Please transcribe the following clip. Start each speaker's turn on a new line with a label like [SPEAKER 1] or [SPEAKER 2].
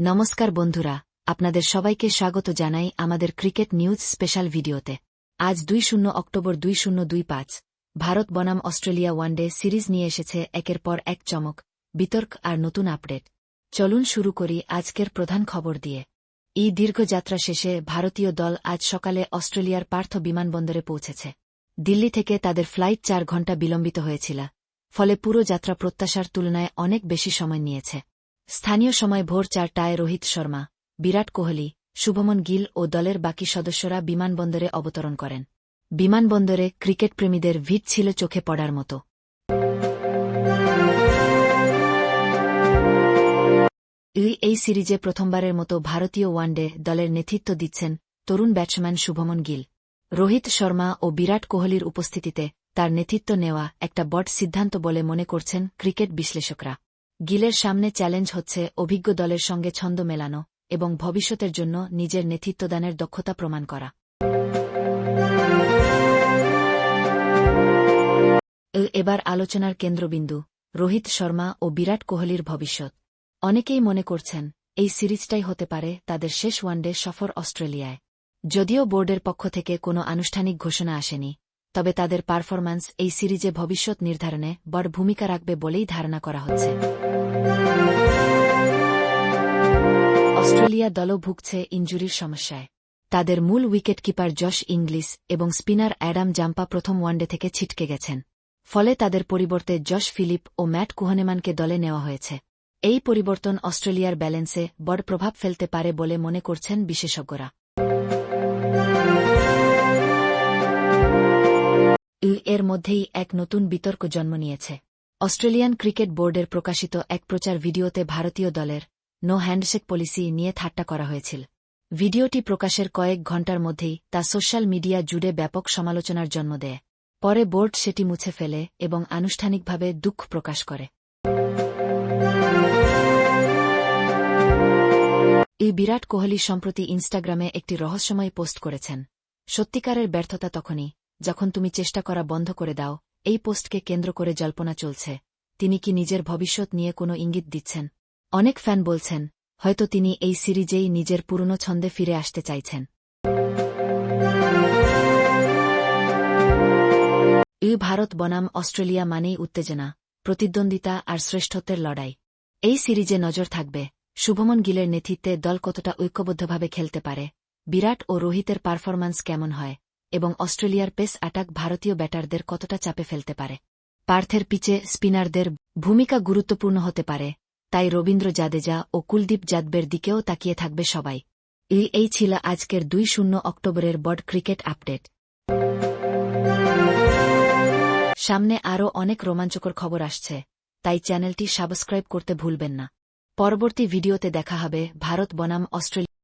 [SPEAKER 1] নমস্কার বন্ধুরা, আপনাদের সবাইকে স্বাগত জানাই আমাদের ক্রিকেট নিউজ স্পেশাল ভিডিওতে। আজ দুই শূন্য অক্টোবর দুই শূন্য দুই পাঁচ, ভারত বনাম অস্ট্রেলিয়া ওয়ানডে সিরিজ নিয়ে এসেছে একের পর এক চমক, বিতর্ক আর নতুন আপডেট। চলুন শুরু করি আজকের প্রধান খবর দিয়ে। এই দীর্ঘ যাত্রা শেষে ভারতীয় দল আজ সকালে অস্ট্রেলিয়ার পার্থ বিমানবন্দরে পৌঁছেছে। দিল্লি থেকে তাদের ফ্লাইট চার ঘণ্টা বিলম্বিত হয়েছিল, ফলে পুরো যাত্রা প্রত্যাশার তুলনায় অনেক বেশি সময় নিয়েছে। স্থানীয় সময় ভোর চারটায় রোহিত শর্মা, বিরাট কোহলি, শুভমন গিল ও দলের বাকি সদস্যরা বিমানবন্দরে অবতরণ করেন। বিমানবন্দরে ক্রিকেট প্রেমীদের ভিড় ছিল চোখে পড়ার মতো। এই সিরিজে প্রথমবারের মতো ভারতীয় ওয়ানডে দলের নেতৃত্ব দিচ্ছেন তরুণ ব্যাটসম্যান শুভমন গিল। রোহিত শর্মা ও বিরাট কোহলির উপস্থিতিতে তার নেতৃত্ব নেওয়া একটা বট সিদ্ধান্ত বলে মনে করছেন ক্রিকেট বিশ্লেষকরা। গিলের সামনে চ্যালেঞ্জ হচ্ছে অভিজ্ঞ দলের সঙ্গে ছন্দ মেলানো এবং ভবিষ্যতের জন্য নিজের নেতৃত্বদানের দক্ষতা প্রমাণ করা। এবার আলোচনার কেন্দ্রবিন্দু, রোহিত শর্মা ও বিরাট কোহলির ভবিষ্যৎ। অনেকেই মনে করছেন, এই সিরিজটাই হতে পারে তাদের শেষ ওয়ানডে সফর অস্ট্রেলিয়ায়। যদিও বোর্ডের পক্ষ থেকে কোনো আনুষ্ঠানিক ঘোষণা আসেনি তবে তাদের পারফরম্যান্স এই সিরিজে ভবিষ্যৎ নির্ধারণে বড় ভূমিকা রাখবে বলেই ধারণা করা হচ্ছে। অস্ট্রেলিয়া দলও ভুগছে ইঞ্জুরির সমস্যায়। তাদের মূল উইকেটকিপার জশ ইংলিশ এবং স্পিনার অ্যাডাম জাম্পা প্রথম ওয়ানডে থেকে ছিটকে গেছেন। ফলে তাদের পরিবর্তে জশ ফিলিপ ও ম্যাট কুহনেমানকে দলে নেওয়া হয়েছে। এই পরিবর্তন অস্ট্রেলিয়ার ব্যালেন্সে বড় প্রভাব ফেলতে পারে বলে মনে করছেন বিশেষজ্ঞরা। এর মধ্যেই এক নতুন বিতর্ক জন্ম নিয়েছে। অস্ট্রেলিয়ান ক্রিকেট বোর্ডের প্রকাশিত এক প্রচার ভিডিওতে ভারতীয় দলের নো হ্যান্ডশেক পলিসি নিয়ে ঠাট্টা করা হয়েছিল। ভিডিওটি প্রকাশের কয়েক ঘণ্টার মধ্যেই তা সোশ্যাল মিডিয়া জুড়ে ব্যাপক সমালোচনার জন্ম দেয়। পরে বোর্ড সেটি মুছে ফেলে এবং আনুষ্ঠানিকভাবে দুঃখ প্রকাশ করে। এই বিরাট কোহলি সম্প্রতি ইনস্টাগ্রামে একটি রহস্যময় পোস্ট করেছেন। সত্যিকারের ব্যর্থতা তখনই যখন তুমি চেষ্টা করা বন্ধ করে দাও, এই পোস্টকে কেন্দ্র করে জল্পনা চলছে। তিনি কি নিজের ভবিষ্যৎ নিয়ে কোনো ইঙ্গিত দিচ্ছেন? অনেক ফ্যান বলছেন, হয়তো তিনি এই সিরিজেই নিজের পুরনো ছন্দে ফিরে আসতে চাইছেন। ই ভারত বনাম অস্ট্রেলিয়া মানেই উত্তেজনা, প্রতিদ্বন্দ্বিতা আর শ্রেষ্ঠত্বের লড়াই। এই সিরিজে নজর থাকবে, শুভমন গিলের নেতৃত্বে দল কতটা ঐক্যবদ্ধভাবে খেলতে পারে, বিরাট ও রোহিতের পারফরম্যান্স কেমন হয় এবং অস্ট্রেলিয়ার পেস অ্যাটাক ভারতীয় ব্যাটারদের কতটা চাপে ফেলতে পারে। পার্থের পিচে স্পিনারদের ভূমিকা গুরুত্বপূর্ণ হতে পারে, তাই রবীন্দ্র জাদেজা ও কুলদীপ যাদবের দিকেও তাকিয়ে থাকবে সবাই। এই ছিল আজকের দুই শূন্য অক্টোবরের বড ক্রিকেট আপডেট। সামনে আরও অনেক রোমাঞ্চকর খবর আসছে, তাই চ্যানেলটি সাবস্ক্রাইব করতে ভুলবেন না। পরবর্তী ভিডিওতে দেখা হবে ভারত বনাম অস্ট্রেলিয়া